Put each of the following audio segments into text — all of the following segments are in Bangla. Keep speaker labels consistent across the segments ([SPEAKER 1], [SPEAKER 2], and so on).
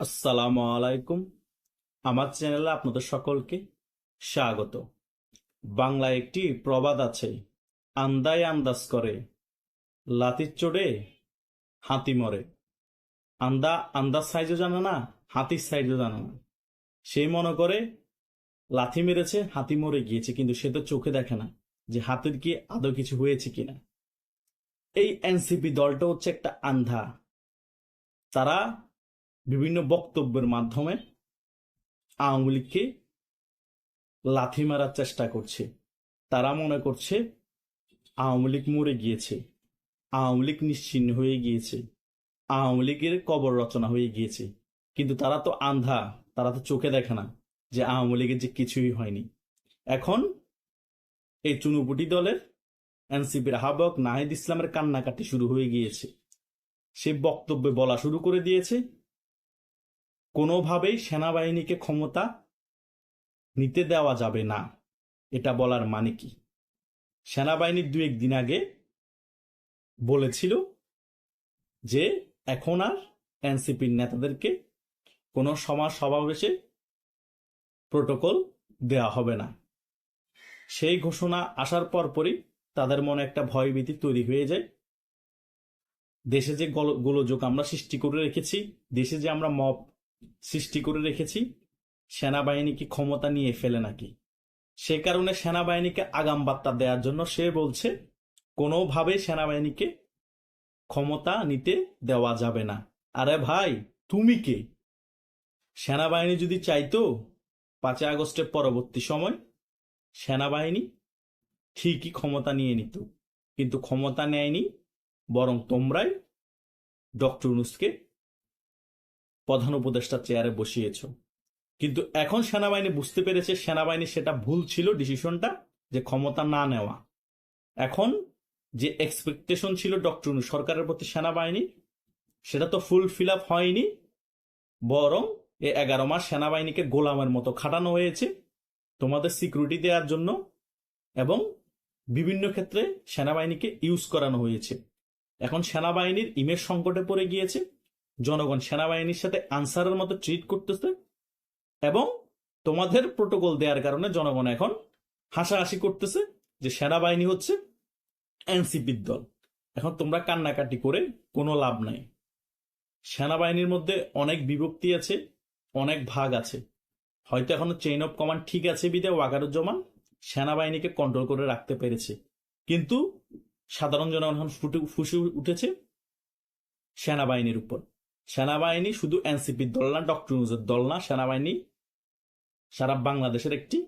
[SPEAKER 1] আসসালামু আলাইকুম। আমার চ্যানেলে আপনাদের সকলকে স্বাগত। বাংলায় একটি প্রবাদ আছে, আন্দায় আন্দাজ করে, লাতির চড়ে হাতি মরে। আন্দা আন্দাজ সাইজও জানে না, হাতির সাইজও জানে না। সেই মনে করে, লাথি মেরেছে, হাতি মরে গিয়েছে, কিন্তু সে তো চোখে দেখে না যে হাতির কি আদৌ কিছু হয়েছে কিনা। এই এনসিপি দলটা হচ্ছে একটা আন্ধা। তারা বিভিন্ন বক্তব্যের মাধ্যমে আওয়ামী লীগকে লাথি মারার চেষ্টা করছে। তারা মনে করছে আওয়ামী লীগ মরে গিয়েছে। আওয়ামী লীগ নিশ্চিহ্ন হয়ে গিয়েছে। আওয়ামী লীগের কবর রচনা হয়ে গিয়েছে। কিন্তু তারা তো আন্ধা, তারা তো চোখে দেখে না যে আওয়ামী লীগের যে কিছুই হয়নি। এখন এই চুনুপুটি দলের এনসিপির আহ্বায়ক নাহিদ ইসলামের কান্নাকাটি শুরু হয়ে গিয়েছে। সে বক্তব্যে বলা শুরু করে দিয়েছে কোনোভাবেই সেনাবাহিনীকে ক্ষমতা নিতে দেওয়া যাবে না। এটা বলার মানে কি? সেনাবাহিনীর দু একদিন আগে বলেছিল যে এখন আর এনসিপির নেতাদেরকে কোনো সমাজ সমাবেশে প্রোটোকল দেওয়া হবে না। সেই ঘোষণা আসার পরপরই তাদের মনে একটা ভয়ভীতি তৈরি হয়ে যায়। দেশে যে গল- গোলযোগ আমরা সৃষ্টি করে রেখেছি, দেশে যে আমরা মব সৃষ্টি করে রেখেছি সেনাবাহিনী কি ক্ষমতা নিয়ে ফেলে নাকি? সে কারণে সেনাবাহিনীকে আগাম বার্তা দেওয়ার জন্য সে বলছে, কোনোভাবেই সেনাবাহিনীকে ক্ষমতা নিতে দেওয়া যাবে না। আরে ভাই, তুমি কে? সেনাবাহিনী যদি চাইতো, পাঁচই আগস্টের পরবর্তী সময় সেনাবাহিনী ঠিকই ক্ষমতা নিয়ে নিত, কিন্তু ক্ষমতা নেয়নি, বরং তোমরাই ডক্টর ইউনুসকে প্রধান উপদেষ্টা চেয়ারে বসিয়েছ। কিন্তু এখন সেনাবাহিনী বুঝতে পেরেছে, সেনাবাহিনী সেটা ভুল ছিল ডিসিশনটা যে ক্ষমতা না নেওয়া। এখন যে এক্সপেকটেশন ছিল ডক্টর সরকারের প্রতি সেনাবাহিনী, সেটা তো ফুল ফিল আপ হয়নি, বরং এ এগারো মাস সেনাবাহিনীকে গোলামের মতো খাটানো হয়েছে, তোমাদের সিকিউরিটি দেওয়ার জন্য, এবং বিভিন্ন ক্ষেত্রে সেনাবাহিনীকে ইউজ করানো হয়েছে। এখন সেনাবাহিনীর ইমেজ সংকটে পড়ে গিয়েছে জনগণ সেনাবাহিনীর সাথে আনসারের মতো ট্রিট করতেছে এবং তোমাদের প্রোটোকল দেওয়ার কারণে জনগণ এখন হাসাহাসি করতেছে যে সেনাবাহিনী হচ্ছে এনসিপির দল। এখন তোমরা কান্নাকাটি করে কোনো লাভ নাই। সেনাবাহিনীর মধ্যে অনেক বিভক্তি আছে, অনেক ভাগ আছে। হয়তো এখনও চেইন অফ কমান্ড ঠিক আছে বিদে ওয়াকারুজ্জামান সেনাবাহিনীকে কন্ট্রোল করে রাখতে পেরেছে। কিন্তু সাধারণ জনগণ এখন ফুটে, ফুসে উঠেছে সেনাবাহিনীর উপর। সেনাবাহিনী শুধু এনসিপির দল না, ডক্টর ইউনুসের দল না, সেনাবাহিনী সারা বাংলাদেশের একটি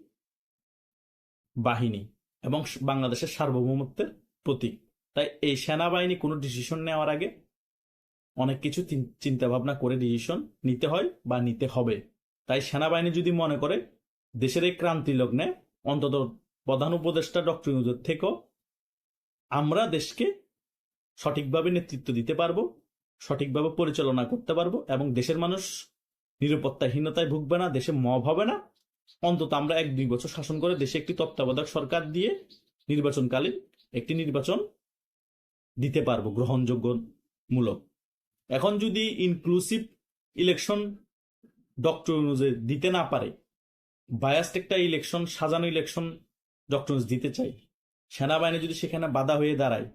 [SPEAKER 1] বাহিনী এবং বাংলাদেশের সার্বভৌমত্বের প্রতীক। তাই এই সেনাবাহিনী কোনো ডিসিশন নেওয়ার আগে অনেক কিছু চিন্তা ভাবনা করে ডিসিশন নিতে হয় বা নিতে হবে। তাই সেনাবাহিনী যদি মনে করে দেশের এই ক্রান্তি লগ্নে অন্তত প্রধান উপদেষ্টা ডক্টর ইউনুসের থেকেও আমরা দেশকে সঠিকভাবে নেতৃত্ব দিতে পারব সঠিকভাবে পরিচালনা করতে পারব এবং দেশের মানুষ নিরাপত্তাহীনতায় ভুগবে না, দেশে মব হবে না। অন্তত আমরা এক দুই বছর শাসন করে দেশে একটি তত্ত্বাবধায়ক সরকার দিয়ে নির্বাচনকালীন একটি নির্বাচন দিতে পারব গ্রহণযোগ্য মূলক এখন যদি ইনক্লুসিভ ইলেকশন ডক্টর ইউনুজে দিতে না পারে বায়াস্ট একটা ইলেকশন সাজানো ইলেকশন ডক্টর দিতে চাই, সেনাবাহিনী যদি সেখানে বাধা হয়ে দাঁড়ায়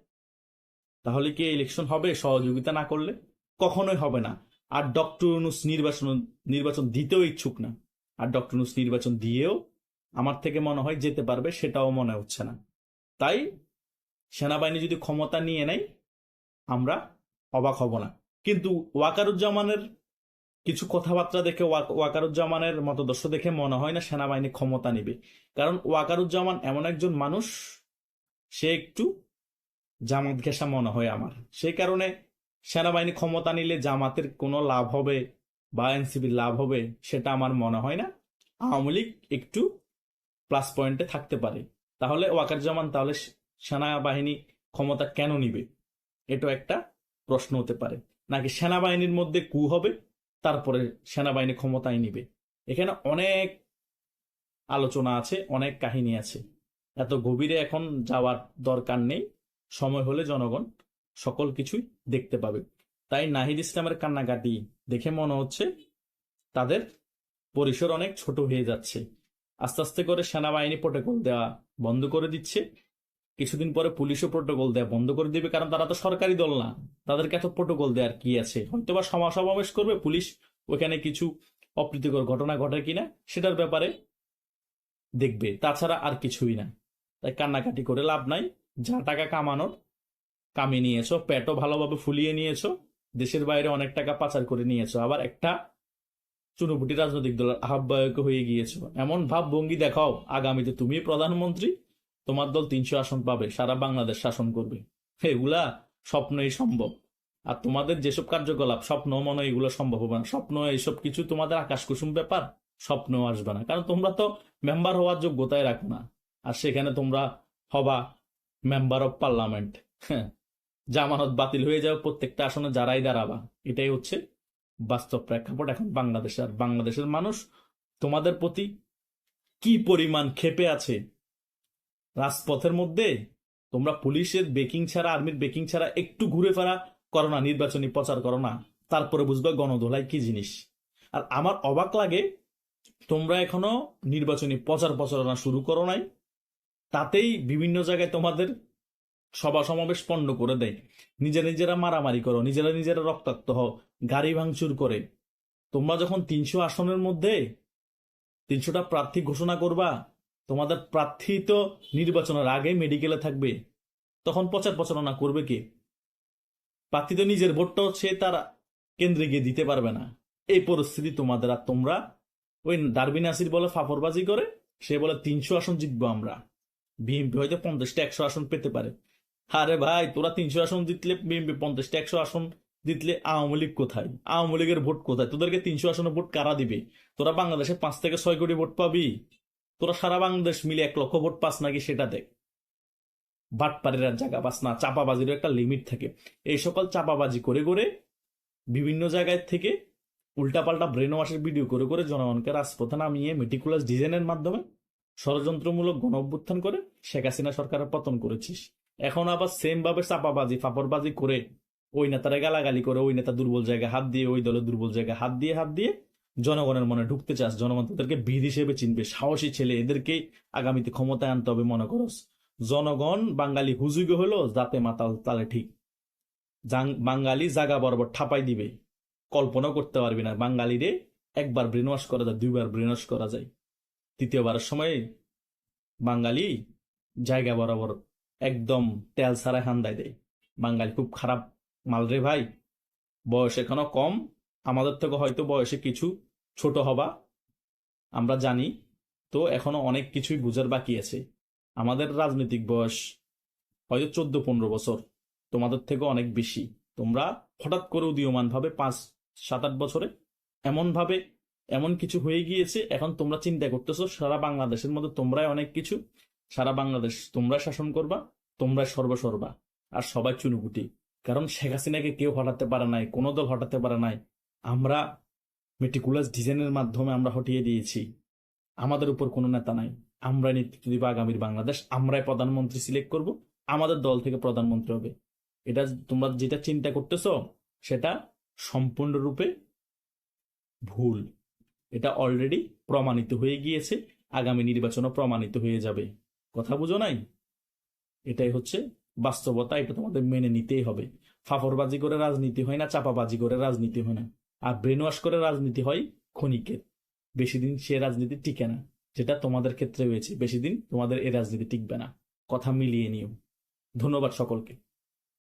[SPEAKER 1] তাহলে কি ইলেকশন হবে? সহযোগিতা না করলে? কখনোই হবে না। আর ডক্টর ইউনুস নির্বাচন নির্বাচন দিতেও ইচ্ছুক না। আর ডক্টর ইউনুস নির্বাচন দিয়েও আমার থেকে মনে হয় যেতে পারবে, সেটাও মনে হচ্ছে না। তাই সেনাবাহিনী যদি ক্ষমতা নিয়ে নেয়, আমরা অবাক হব না। কিন্তু ওয়াকারুজ্জামানের কিছু কথাবার্তা দেখে ওয়াক- ওয়াকারুজ্জামানের মতদর্শ দেখে মনে হয় না সেনাবাহিনী ক্ষমতা নেবে। কারণ ওয়াকারুজ্জামান এমন একজন মানুষ, সে একটু জামাত ঘেঁষা মনে হয় আমার। সেই কারণে সেনাবাহিনী ক্ষমতা নিলে জামাতের কোনো লাভ হবে বা এনসিবির লাভ হবে সেটা আমার মনে হয় না। আওয়ামী লীগ একটু প্লাস পয়েন্টে থাকতে পারে। তাহলে ওয়াকার জামান তাহলে সেনাবাহিনী ক্ষমতা কেন নিবে? এটা একটা প্রশ্ন হতে পারে। নাকি সেনাবাহিনীর মধ্যে কু হবে, তারপরে সেনাবাহিনী ক্ষমতায় নিবে? এখানে অনেক আলোচনা আছে, অনেক কাহিনী আছে। এত গভীরে এখন যাওয়ার দরকার নেই। সময় হলে জনগণ সকল কিছুই দেখতে পাবে। তাই নাহিদ ইসলামের কান্নাকাটি দেখে মনে হচ্ছে তাদের পরিসর অনেক ছোট হয়ে যাচ্ছে। আস্তে আস্তে করে সেনাবাহিনী প্রোটোকল দেওয়া বন্ধ করে দিচ্ছে। কিছুদিন পরে পুলিশও প্রোটোকল দেওয়া বন্ধ করে দিবে কারণ তারা তো সরকারি দল না। তাদেরকে এত প্রোটোকল দেওয়ার কি আছে? হয়তো বা সমা সমাবেশ করবে, পুলিশ ওখানে কিছু অপ্রীতিকর ঘটনা ঘটে কিনা সেটার ব্যাপারে দেখবে। তাছাড়া আর কিছুই না। তাই কান্নাকাটি করে লাভ নাই। যা টাকা কামানোর, কামিয়ে নিয়েছো, পেটও ভালোভাবে ফুলিয়ে নিয়েছো, দেশের বাইরে অনেক টাকা পাচার করে নিয়েছো, আবার একটা চুনুপুটি রাজনৈতিক দলের আহ্বায়ক হয়ে গিয়েছো। এমন ভাব ভঙ্গি দেখাও আগামীতে তুমি, প্রধানমন্ত্রী, তোমার দল তিনশো আসন পাবে, সারা বাংলাদেশ শাসন করবে। এগুলা স্বপ্নই সম্ভব। আর তোমাদের যেসব কার্যকলাপ, স্বপ্ন মনে এগুলো সম্ভব হবে না। স্বপ্ন এইসব কিছু তোমাদের আকাশ কুসুম ব্যাপার স্বপ্ন আসবে না। কারণ তোমরা তো মেম্বার হওয়ার যোগ্যতায় রাখো না। আর সেখানে তোমরা হবা মেম্বার অফ পার্লামেন্ট। হ্যাঁ জামানত বাতিল হয়ে যাবে প্রত্যেকটা আসনে যারাই দাঁড়াবা, এটাই হচ্ছে বাস্তব প্রেক্ষাপট। এখন বাংলাদেশ আর বাংলাদেশের মানুষ, তোমাদের প্রতি কি পরিমাণ ক্ষেপে আছে? রাজপথের মধ্যে তোমরা পুলিশের বেকিং ছাড়া, আর্মির বেকিং ছাড়া একটু ঘুরে ফেরা করো না, নির্বাচনী প্রচার করো না। তারপরে বুঝবে গণদোলাই কি জিনিস। আর আমার অবাক লাগে, তোমরা এখনও নির্বাচনী প্রচার প্রচারণা শুরু করো নাই। তাতেই বিভিন্ন জায়গায় তোমাদের সভা সমাবেশ পণ্ড করে দেয়। নিজেরা নিজেরা মারামারি করো, নিজেরা নিজেরা রক্তাক্ত হও, গাড়ি ভাঙচুর করে। তোমরা যখন তিনশো আসনের মধ্যে তিনশোটা প্রার্থী ঘোষণা করবা, তোমাদের প্রার্থী তো নির্বাচনের আগে মেডিকেলে থাকবে, তখন প্রচার প্রচারণা করবে কে? প্রার্থী তো নিজের ভোটটাও সে তার কেন্দ্রে গিয়ে দিতে পারবে না। এই পরিস্থিতি তোমাদের, আর তোমরা ওই ডারবিন আসির বলে ফাফরবাজি করে, সে বলে তিনশো আসন জিতবো আমরা। বিএনপি হয়তো পঞ্চাশটা একশো আসন পেতে পারে। আরে ভাই, তোরা তিনশো আসন জিতলে বিএনপি পঞ্চাশটা একশো আসন জিতলে আওয়ামী লীগ কোথায়? আওয়ামী লীগের ভোট কোথায়? তোদেরকে তিনশো আসনের ভোট কারা দিবে? তোরা বাংলাদেশে পাঁচ থেকে ছয় কোটি ভোট পাবি। তোরা সারা বাংলাদেশ মিলে এক লক্ষ ভোট পাস নাকি সেটা দেখ। বাটপাড়ের জায়গা পাস না, চাপাবাজিরও একটা লিমিট থাকে। এই সকল চাপাবাজি করে করে বিভিন্ন জায়গায় থেকে উল্টাপাল্টা ব্রেন ওয়াশের ভিডিও করে করে জনগণকে রাজপথে নামিয়ে মেটিকুলাস ডিজাইনের মাধ্যমে ষড়যন্ত্রমূলক গণ অভ্যুত্থান করে শেখ হাসিনা সরকারের পতন করেছিস। এখন আবার সেম ভাবে চাপাবাজি, ফাপড়বাজি করে ওই নেতারা গালাগালি করে ওই নেতা দুর্বল জায়গায় হাত দিয়ে, ওই দলের দুর্বল জায়গায় হাত দিয়ে হাত দিয়ে জনগণের মনে ঢুকতে চাস। জনগণ তাদেরকে বীর হিসেবে চিনবে। সাহসী ছেলে এদেরকে আগামীতে ক্ষমতায় আনতে হবে মনে করস। জনগণ বাঙালি হুজুগে হলো যাতে মাতাল তালে ঠিক। বাঙালি জাগা বরাবর ঠাপাই দিবে। কল্পনাও করতে পারবি না। বাঙালিরে একবার ব্রেনওয়াশ করা যায়, দুইবার ব্রেন ওয়াশ করা যায়। তৃতীয়বারের সময় বাঙালি জায়গা বরাবর একদম তেল ছাড়া হান্দায় দেয়। বাঙালি খুব খারাপ মাল রে ভাই। বয়স এখনও কম। আমাদের থেকে হয়তো বয়সে কিছু ছোট হবা। আমরা জানি। তো এখনও অনেক কিছুই বুঝার বাকি আছে। আমাদের রাজনৈতিক বয়স হয়তো চোদ্দ পনেরো বছর। তোমাদের থেকে অনেক বেশি। তোমরা হঠাৎ করে উদীয়মান ভাবে পাঁচ, সাত, আট বছরে এমন ভাবে এমন কিছু হয়ে গিয়েছে, এখন তোমরা চিন্তা করতেছো, সারা বাংলাদেশের মধ্যে তোমরাই অনেক কিছু, সারা বাংলাদেশ তোমরা শাসন করবা তোমরা সর্বসর্বা আর সবাই চুনুকুটি। কারণ শেখ হাসিনাকে কেউ হটাতে পারে নাই, কোনো দল হটাতে পারে নাই। আমরা মেটিকুলাস ডিজাইনের মাধ্যমে আমরা হটিয়ে দিয়েছি। আমাদের উপর কোনো নেতা নাই। আমরা নেতৃত্ব দিব আগামীর বাংলাদেশ, আমরাই প্রধানমন্ত্রী সিলেক্ট করব, আমাদের দল থেকে প্রধানমন্ত্রী হবে। এটা তোমরা যেটা চিন্তা করতেছ, সেটা সম্পূর্ণরূপে ভুল। এটা অলরেডি প্রমাণিত হয়ে গিয়েছে, আগামী নির্বাচনও প্রমাণিত হয়ে যাবে। কথা বুঝো নাই? এটাই হচ্ছে বাস্তবতা, এটা তোমাদের মেনে নিতেই হবে। ফাফরবাজি করে রাজনীতি হয় না, চাপাবাজি করে রাজনীতি হয় না। আর ব্রেন ওয়াশ করে রাজনীতি হয় ক্ষণিকের। বেশি দিন সে রাজনীতি টিকে না, যেটা তোমাদের ক্ষেত্রে হয়েছে। বেশি দিন তোমাদের এই রাজনীতি টিকবে না। কথা মিলিয়ে নিও। ধন্যবাদ সকলকে।